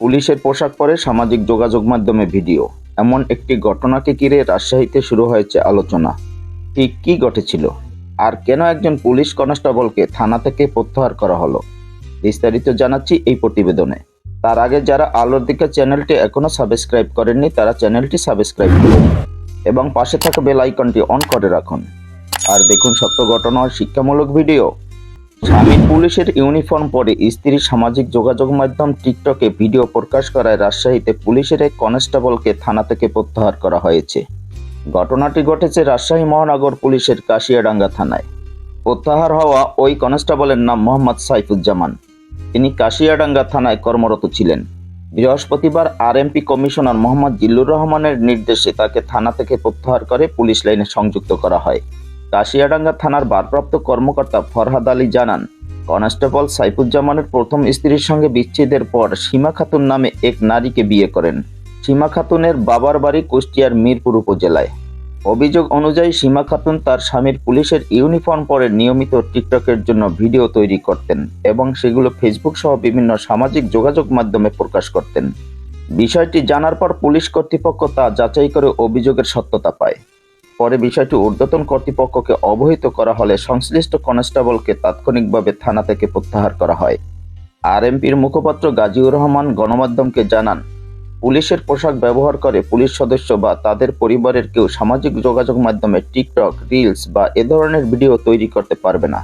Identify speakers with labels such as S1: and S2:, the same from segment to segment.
S1: পুলিশের পোশাক পরে সামাজিক যোগাযোগ মাধ্যমে ভিডিও। এমন একটি ঘটনাকে ঘিরে রাজশাহীতে শুরু হয়েছে আলোচনা। ঠিক কী ঘটেছিল? আর কেন একজন পুলিশ কনস্টেবলকে থানা থেকে প্রত্যাহার করা হলো? বিস্তারিত জানাচ্ছি এই প্রতিবেদনে। তার আগে যারা আলোর দিকে চ্যানেলটি এখনও সাবস্ক্রাইব করেননি, তারা চ্যানেলটি সাবস্ক্রাইব করুন এবং পাশে থাকা বেল আইকনটি অন করে রাখুন। আর দেখুন সত্য ঘটনা ও শিক্ষামূলক ভিডিও। স্বামী পুলিশের ইউনিফর্ম পরে স্ত্রী সামাজিক যোগাযোগ মাধ্যম টিকটকে ভিডিও প্রকাশ করায় রাজশাহীতে পুলিশের এক কনস্টেবলকে থানা থেকে প্রত্যাহার করা হয়েছে। ঘটনাটি ঘটেছে রাজশাহী মহানগর পুলিশের কাশিয়াডাঙ্গা থানায়। প্রত্যাহার হওয়া ওই কনস্টেবলের নাম মোহাম্মদ সাইফুজ্জামান। তিনি কাশিয়াডাঙ্গা থানায় কর্মরত ছিলেন। বৃহস্পতিবার আরএমপি কমিশনার মোহাম্মদ জিল্লুর রহমানের নির্দেশে তাকে থানা থেকে প্রত্যাহার করে পুলিশ লাইনে সংযুক্ত করা হয়। কাশিয়াডাঙ্গা থানার ভারপ্রাপ্ত কর্মকর্তা ফরহাদ আলী জানান, কনস্টেবল সাইফুজ্জামানের প্রথম স্ত্রীর সঙ্গে বিচ্ছেদের পর সীমা খাতুন নামে এক নারীকে বিয়ে করেন। সীমা খাতুনের বাবার বাড়ি কুষ্টিয়ার মিরপুর উপজেলায়। অভিযোগ অনুযায়ী সীমা খাতুন তার স্বামীর পুলিশের ইউনিফর্ম পরে নিয়মিত টিকটকের জন্য ভিডিও তৈরি করতেন এবং সেগুলো ফেসবুক সহ বিভিন্ন সামাজিক যোগাযোগ মাধ্যমে প্রকাশ করতেন। বিষয়টি জানার পর পুলিশ কর্তৃপক্ষ তা যাচাই করে অভিযোগের সত্যতা পায়। পরে বিষয়টি ঊর্ধ্বতন কর্তৃপক্ষকে অবহিত করা হলে সংশ্লিষ্ট কনস্টেবলকে তাৎক্ষণিকভাবে থানা থেকে প্রত্যাহার করা হয়। আরএমপির মুখপাত্র গাজীউর রহমান গণমাধ্যমকে জানান, পুলিশের পোশাক ব্যবহার করে পুলিশ সদস্য বা তাদের পরিবারের কেউ সামাজিক যোগাযোগ মাধ্যমে টিকটক, রিলস বা এ ধরনের ভিডিও তৈরি করতে পারবে না।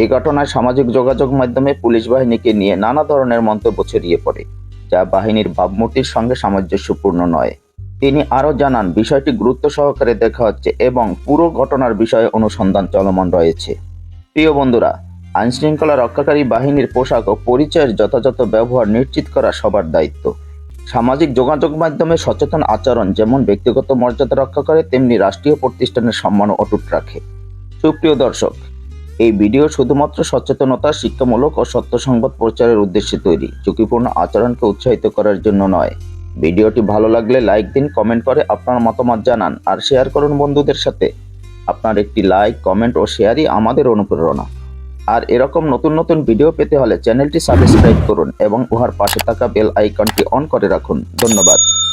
S1: এ ঘটনায় সামাজিক যোগাযোগ মাধ্যমে পুলিশ বাহিনীকে নিয়ে নানা ধরনের মন্তব্য ছড়িয়ে পড়ে, যা বাহিনীর ভাবমূর্তির সঙ্গে সামঞ্জস্যপূর্ণ নয়। তিনি আরও জানান, বিষয়টি গুরুত্ব সহকারে দেখা হচ্ছে এবং পুরো ঘটনার বিষয়ে অনুসন্ধান চলমান রয়েছে। প্রিয় বন্ধুরা, আইনশৃঙ্খলা রক্ষাকারী বাহিনীর পোশাক ও পরিচয়ের যথাযথ ব্যবহার নিশ্চিত করা সবার দায়িত্ব। সামাজিক যোগাযোগ মাধ্যমে সচেতন আচরণ যেমন ব্যক্তিগত মর্যাদা রক্ষা করে, তেমনি রাষ্ট্রীয় প্রতিষ্ঠানের সম্মান অটুট রাখে। সুপ্রিয় দর্শক, এই ভিডিও শুধুমাত্র সচেতনতা, শিক্ষামূলক ও সত্য সংবাদ প্রচারের উদ্দেশ্যে তৈরি। ঝুঁকিপূর্ণ আচরণকে উৎসাহিত করার জন্য নয়। ভিডিওটি ভালো লাগলে লাইক দিন কমেন্ট করে আপনার মতামত জানান আর শেয়ার করুন বন্ধুদের সাথে। আপনার একটি লাইক কমেন্ট ও শেয়ারই আমাদের অনুপ্রেরণা। আর এরকম নতুন নতুন ভিডিও পেতে হলে চ্যানেলটি সাবস্ক্রাইব করুন এবং উহার পাশে থাকা বেল আইকনটি অন করে রাখুন। ধন্যবাদ।